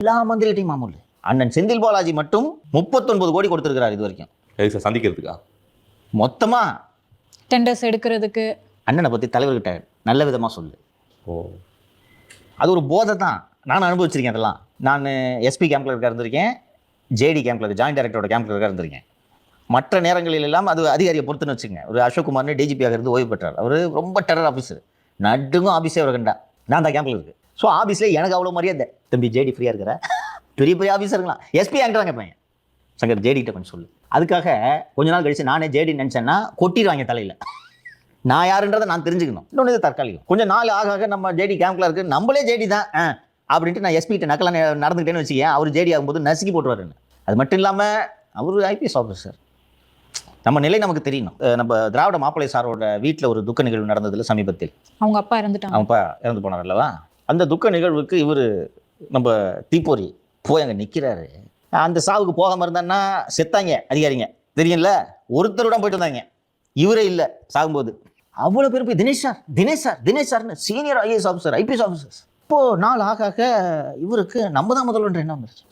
எல்லா மந்திரிகிட்டையும் மாமூல். அண்ணன் செந்தில் பாலாஜி மட்டும் முப்பத்தொன்பது கோடி கொடுத்துருக்கிறார் இது வரைக்கும் எதுக்கு சார் சந்திக்கிறதுக்கா? மொத்தமா? டெண்டர்ஸ் எடுக்கிறதுக்கு. அண்ணனை பத்தி தலைவர்கிட்ட நல்ல விதமா சொல்லு. ஓ. அது ஒரு போதை தான். நான் அனுபவிச்சிருக்கேன் அதெல்லாம். நான் எஸ்பி கேம்ப்ல இருக்க இருந்திருக்கேன். ஜேடி கேம்ப்ல ஜாயின்ட் டைரக்டரோட கேம்ப்ல இருக்க இருந்திருக்கேன். மற்ற நேரங்களில் எல்லாம் அது அதிகாரியை பொறுத்துன்னு வச்சுங்க ஒரு அசோக் குமார்னு டிஜிபியாக இருந்து ஓய்வு பெற்றார். அவர் ரொம்ப டெரர் ஆஃபீஸர் நடுங்கும் ஆஃபீஸே அவர் கண்டா. நான் தான் கேம்ப்ல இருக்கு. ஸோ ஆஃபீஸில் எனக்கு அவ்வளோ மரியாதை. தம்பி ஜேடி ஃப்ரீயாக இருக்கிற பெரிய பெரிய ஆஃபீஸருங்களா எஸ்பி ஆகிட்டாங்க பையன். சங்கர் ஜேடி கிட்ட கொஞ்சம் சொல்லு. அதுக்காக கொஞ்ச நாள் கழிச்சு நானே ஜேடி நினச்சேன்னா கொட்டிடுவாங்க தலையில். நான் யாருன்றதை நான் தெரிஞ்சுக்கணும். இன்னொன்று இது தற்காலிகம். கொஞ்சம் நாள் ஆக ஆக நம்ம ஜேடி கேம்ப்ல இருக்கு. நம்மளே ஜேடி தான். ஆ, அப்படின்ட்டு நான் எஸ்பி கிட்ட நக்கலா நே- நடந்துக்கிட்டேன்னு வச்சுக்கேன். அவர் ஜேடி ஆகும்போது நசுக்கி போட்டுருவாருன்னு அது மட்டும் இல்லாமல் அவர் ஐபிஎஸ் ஆஃபீஸர் நம்ம நிலை நமக்கு தெரியணும். நம்ம திராவிட மாப்பிள்ளை சாரோட வீட்டில் ஒரு துக்க நிகழ்வு நடந்ததில்ல சமீபத்தில். அவங்க அப்பா இறந்துட்டாங்க. அவன் அப்பா இறந்து போனார் அல்லவா? அந்த துக்க நிகழ்வுக்கு இவர் நம்ம தீப்பொறி போய் அங்கே நிற்கிறாரு அந்த சாவுக்கு போகாமல் இருந்தான்னா செத்தாங்க அதிகாரிங்க. தெரியும்ல? ஒருத்தரோட போயிட்டு வந்தாங்க. இவரே இல்லை சாகும்போது. அவ்வளோ பேர் போய் தினேஷ் சார் தினேஷ் சார் தினேஷ் சார்னு senior IAS officer IPS officers இப்போ நாள் ஆக ஆக இவருக்கு நம்ம தான் முதல்வன்ற என்ன வந்துருச்சு.